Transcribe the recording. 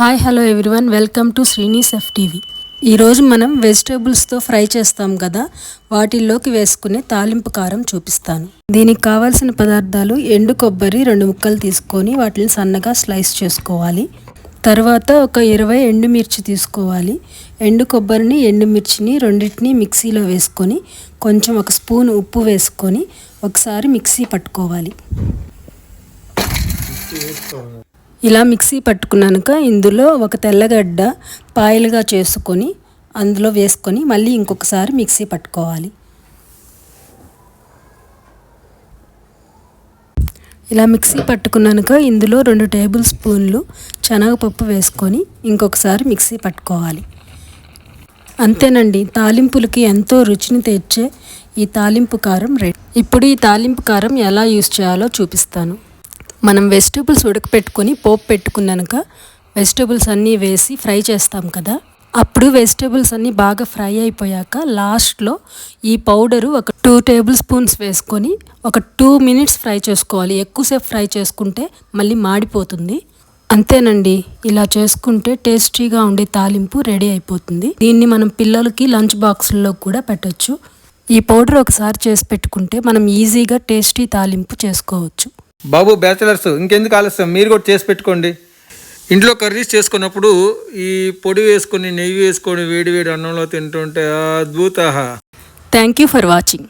Hi hello everyone. Welcome to Srini's F TV ఈరోజు మనం వెజిటేబుల్స్తో fry చేస్తాం కదా వాటిల్లోకి వేసుకునే తాలింపు కారం చూపిస్తాను. దీనికి కావాల్సిన పదార్థాలు ఎండు కొబ్బరి రెండు ముక్కలు తీసుకొని వాటిని సన్నగా స్లైస్ చేసుకోవాలి. తర్వాత ఒక ఇరవై ఎండుమిర్చి తీసుకోవాలి. ఎండు కొబ్బరిని ఎండుమిర్చిని రెండింటిని మిక్సీలో వేసుకొని కొంచెం ఒక స్పూన్ ఉప్పు వేసుకొని ఒకసారి మిక్సీ పట్టుకోవాలి. ఇలా మిక్సీ పట్టుకున్నాక ఇందులో ఒక తెల్లగడ్డ పాయలుగా చేసుకొని అందులో వేసుకొని మళ్ళీ ఇంకొకసారి మిక్సీ పట్టుకోవాలి. ఇలా మిక్సీ పట్టుకున్నాక ఇందులో రెండు టేబుల్ స్పూన్లు శనగపప్పు వేసుకొని ఇంకొకసారి మిక్సీ పట్టుకోవాలి. అంతేనండి తాలింపులకి ఎంతో రుచిని తెచ్చే ఈ తాలింపు కారం రెడీ. ఇప్పుడు ఈ తాలింపు కారం ఎలా యూస్ చేయాలో చూపిస్తాను. మనం వెజిటేబుల్స్ ఉడకపెట్టుకొని పోపు పెట్టుకున్నాక వెజిటేబుల్స్ అన్నీ వేసి ఫ్రై చేస్తాం కదా. అప్పుడు వెజిటేబుల్స్ అన్నీ బాగా ఫ్రై అయిపోయాక లాస్ట్లో ఈ పౌడరు ఒక టూ టేబుల్ స్పూన్స్ వేసుకొని ఒక టూ మినిట్స్ ఫ్రై చేసుకోవాలి. ఎక్కువసేపు ఫ్రై చేసుకుంటే మళ్ళీ మాడిపోతుంది. అంతేనండి. ఇలా చేసుకుంటే టేస్టీగా ఉండే తాలింపు రెడీ అయిపోతుంది. దీన్ని మనం పిల్లలకి లంచ్ బాక్సుల్లో కూడా పెట్టచ్చు. ఈ పౌడర్ ఒకసారి చేసి పెట్టుకుంటే మనం ఈజీగా టేస్టీ తాలింపు చేసుకోవచ్చు. బాబు బ్యాచిలర్స్ ఇంకెందుకు ఆలస్యం? మీరు కూడా చేసి పెట్టుకోండి. ఇంట్లో కర్రీస్ చేసుకున్నప్పుడు ఈ పొడి వేసుకొని నెయ్యి వేసుకొని వేడి వేడి అన్నంలో తింటుంటే అద్భుత థ్యాంక్ యూ ఫర్ వాచింగ్